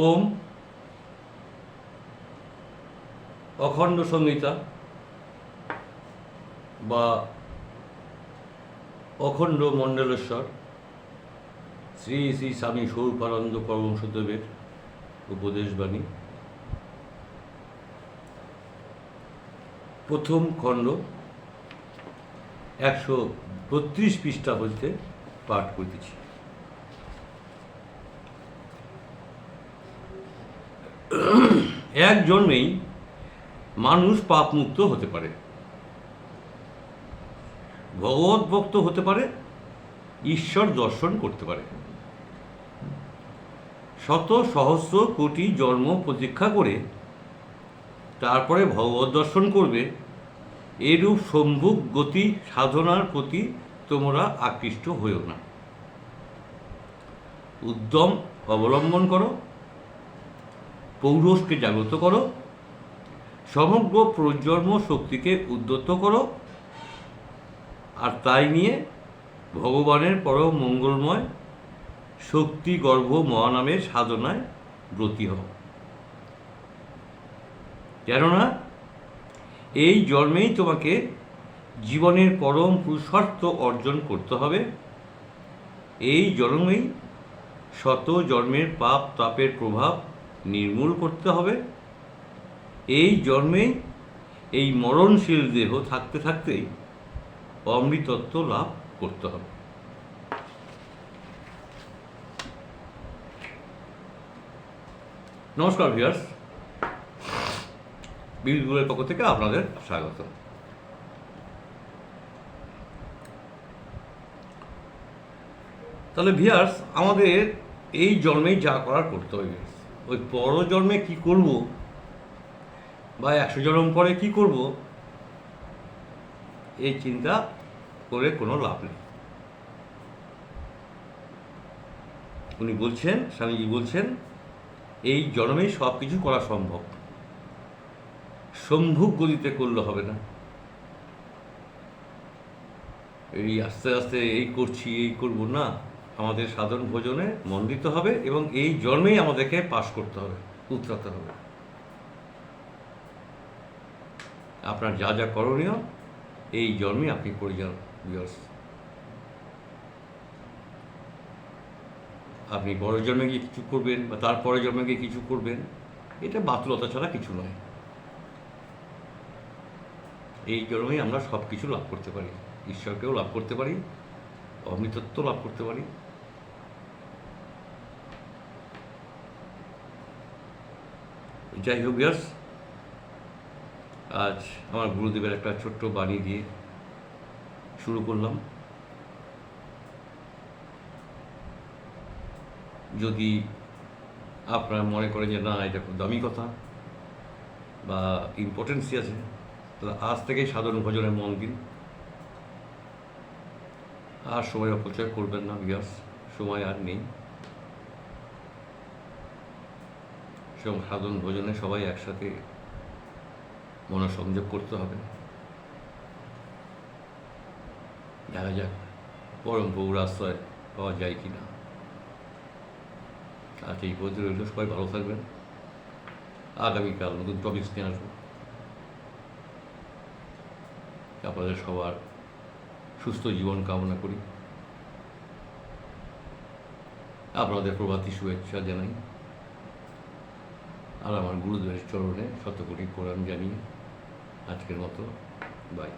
ওম অখণ্ড সংহিতা বা অখণ্ড মণ্ডলেশ্বর, শ্রী শ্রী স্বামী স্বরূপানন্দ পরমসদেবের উপদেশবাণী। প্রথম খণ্ড, একশো বত্রিশ পৃষ্ঠা হইতে পাঠ করিতেছি। এক জন্মেই মানুষ পাপমুক্ত হতে পারে। ভগবত ভক্ত হতে পারে, ঈশ্বর দর্শন করতে পারে। শত সহস্র কোটি জন্ম প্রতীক্ষা করে তারপরে ভগবত দর্শন করবে, এরূপ সম্ভুক গতি সাধনার প্রতি তোমরা আকৃষ্ট হইও না। উদ্যম অবলম্বন করো পৌরষকে জাগ্রত করো। সমগ্র প্রজন্ম শক্তিকে উদ্যত করো। আর তাই নিয়ে ভগবানের পরম মঙ্গলময় শক্তি গর্ভ মহানামের সাধনায় ব্রতী হও। কেননা এই জন্মেই তোমাকে জীবনের পরম পুরুষার্থ অর্জন করতে হবে। এই জন্মেই শত জন্মের পাপ তাপের প্রভাব নির্মূল করতে হবে। এই জন্মেই এই মরণশীল দেহ থাকতে থাকতেই অমৃতত্ব লাভ করতে হবে। নমস্কার ভিয়ার্স বিদ্যুতের পক্ষ থেকে আপনাদের স্বাগত। তাহলে ভিয়ার্স আমাদের এই জন্মেই যা করার করতে হবে। viewers। ওই পর জন্মে কি করব? বা একশো জন্ম পরে কি করব? এই চিন্তা করে কোনো লাভ নেই। উনি বলছেন, স্বামীজি বলছেন, এই জন্মেই সব কিছু করা সম্ভব। সম্ভুক গতিতে করলে হবে না। এই আস্তে আস্তে এই করছি, এই করব না। আমাদের সাধারণ ভোজনে মন দিতে হবে এবং এই জন্মেই আমাদেরকে পাশ করতে হবে, উতরাতে হবে। আপনার যা যা করণীয়, এই জন্মে আপনি করে যান আপনি বড় জন্মে গিয়ে কিছু করবেন বা তারপরে জন্মে গিয়ে কিছু করবেন, এটা বাতুলতা ছাড়া কিছু নয়। এই জন্মেই আমরা সব কিছু লাভ করতে পারি, ঈশ্বরকেও লাভ করতে পারি অমৃতত্ব লাভ করতে পারি। যাই হোক ইয়াস আজ আমার গুরুদেবের একটা ছোট্ট বাণী দিয়ে শুরু করলাম। যদি আপনারা মনে করেন যে না, এটা খুব দামি কথা বা ইম্পর্টেন্সই আছে, তাহলে আজ থেকেই সাধারণ ভোজনে মন দিন। আর সময় অপচয় করবেন না বিয়াস সময় আর নেই। সব সাধারণ ভোজনে সবাই একসাথে মনোসংযোগ করতে হবে। দেখা যাক পরম বউর আশ্রয় পাওয়া যায় কি না আজ এই পর্যন্ত রইল, সবাই ভালো থাকবেন। আগামীকাল নতুন টপিক্স নিয়ে আসব। আপনাদের সবার সুস্থ জীবন কামনা করি। আপনাদের প্রভাতী শুভেচ্ছা জানাই। আর আমার গুরুদেবের চরণে শতকোটি প্রণাম জানিয়ে আজকের মতো। বাই